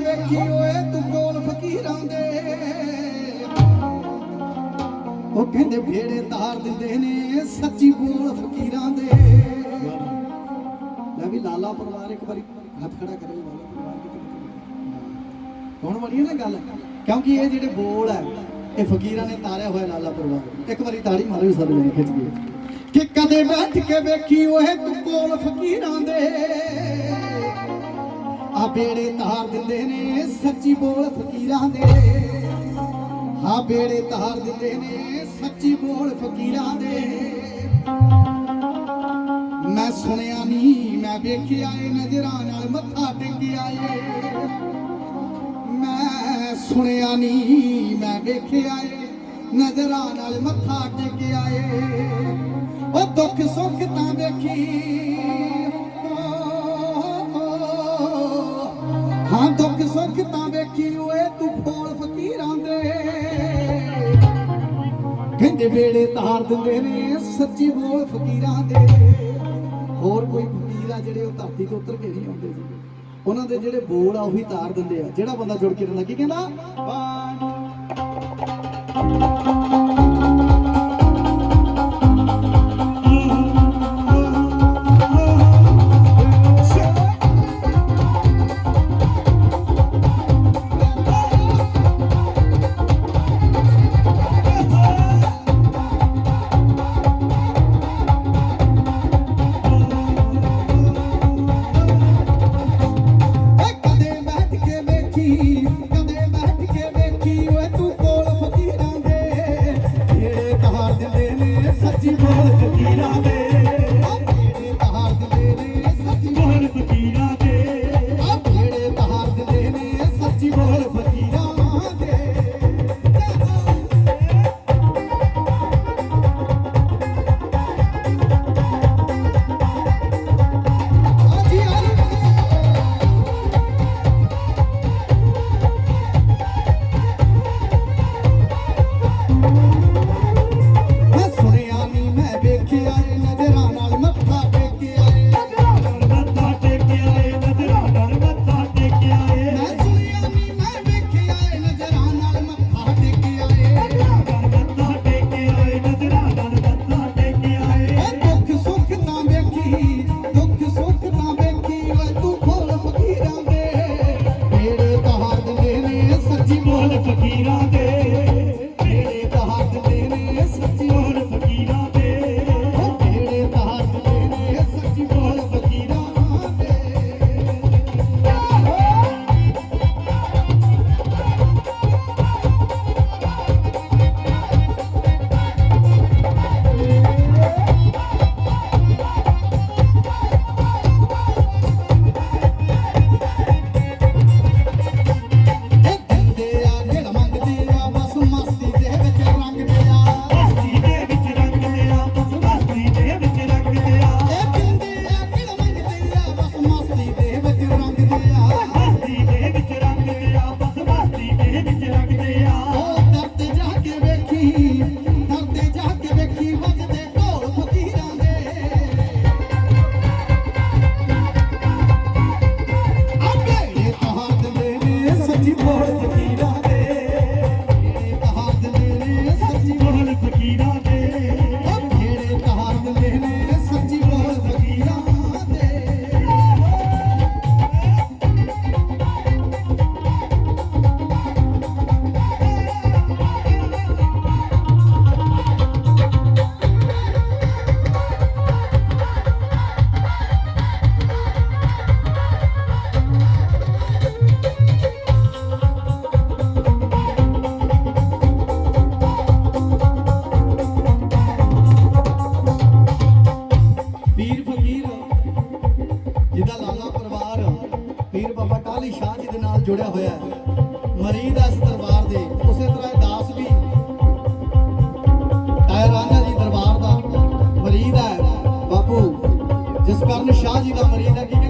ਵੇਖੀ ਓਏ ਤੂੰ ਕੋਲ ਫਕੀਰਾਂ ਦੇ? ਉਹ ਕਹਿੰਦੇ ਭੇੜੇ ਤਾਰ ਦਿੰਦੇ ਨੇ, ਸੱਚੀ ਬੋਲ ਫਕੀਰਾਂ ਦੇ। ਲੈ ਵੀ ਲਾਲਾ ਪਰਿਵਾਰ ਇੱਕ ਵਾਰੀ ਹੱਥ ਖੜਾ ਕਰੇ ਲਾਲਾ ਪਰਿਵਾਰ ਕੌਣ ਵਾਲੀ ਨਾ ਗੱਲ, ਕਿਉਂਕਿ ਇਹ ਜਿਹੜੇ ਬੋਲ ਹੈ, ਇਹ ਫਕੀਰਾਂ ਨੇ ਤਾਰਿਆ ਹੋਇਆ ਲਾਲਾ ਪਰਿਵਾਰ। ਇੱਕ ਵਾਰੀ ਤਾੜੀ ਮਾਰੋ ਸਾਰੇ ਜਣੇ ਖਿੱਚ ਕੇ। ਕਿ ਕਦੇ ਬੈਠ ਕੇ ਵੇਖੀ ਓਏ ਤੂੰ ਕੋਲ ਫਕੀਰਾਂ ਦੇ? ਆ ਬੇੜੇ ਤਾਰ ਦਿੰਦੇ ਨੇ, ਸੱਚੀ ਬੋਲ ਫਕੀਰਾਂ ਦੇ। ਹਾਂ ਬੇੜੇ ਤਾਰ ਦਿੰਦੇ ਨੇ, ਸੱਚੀ ਬੋਲ ਫਕੀਰਾਂ ਦੇ। ਮੈਂ ਸੁਣਿਆ ਨਹੀਂ, ਮੈਂ ਵੇਖਿਆ ਏ, ਨਜ਼ਰਾਂ ਨਾਲ ਮੱਥਾ ਟੇਕਿਆ ਏ। ਮੈਂ ਸੁਣਿਆ ਨਹੀਂ, ਮੈਂ ਵੇਖਿਆ ਏ, ਨਜ਼ਰਾਂ ਨਾਲ ਮੱਥਾ ਟੇਕਿਆ ਏ। ਉਹ ਦੁੱਖ ਸੁੱਖ ਤਾਂ ਵੇਖੀ ਹਾਂ ਵੇਖੀ ਓਏ ਤੂੰ ਫੋਲ ਫਕੀਰਾਂ ਦੇ। ਕਹਿੰਦੇ ਵੇੜੇ ਤਾਰ ਦਿੰਦੇ ਨੇ, ਸੱਚੀ ਬੋਲ ਫਕੀਰਾਂ ਦੇ। ਹੋਰ ਕੋਈ ਫਕੀਰ ਆ ਜਿਹੜੇ ਉਹ ਧਰਤੀ ਤੋਂ ਉਤਰ ਕੇ ਨਹੀਂ ਆਉਂਦੇ ਸੀ ਉਹਨਾਂ ਦੇ ਜਿਹੜੇ ਬੋਲ ਆ ਉਹੀ ਤਾਰ ਦਿੰਦੇ ਆ। ਜਿਹੜਾ ਬੰਦਾ ਜੁੜ ਕੇ ਰਹਿੰਦਾ, ਕੀ ਕਹਿੰਦਾ? ਪਾਣੀ ਨੇ ਸੱਚੀ ਹੈ ਮਰੀਦ ਹੈ ਇਸ ਦਰਬਾਰ ਦੇ ਉਸੇ ਤਰ੍ਹਾਂ ਦਾਸ ਵੀ ਤਾਇਆ ਜੀ ਦਰਬਾਰ ਦਾ ਮਰੀਦ ਹੈ। ਬਾਪੂ, ਜਿਸ ਕਰਨ ਸ਼ਾਹ ਜੀ ਦਾ ਮਰੀਦ ਹੈ, ਕਿ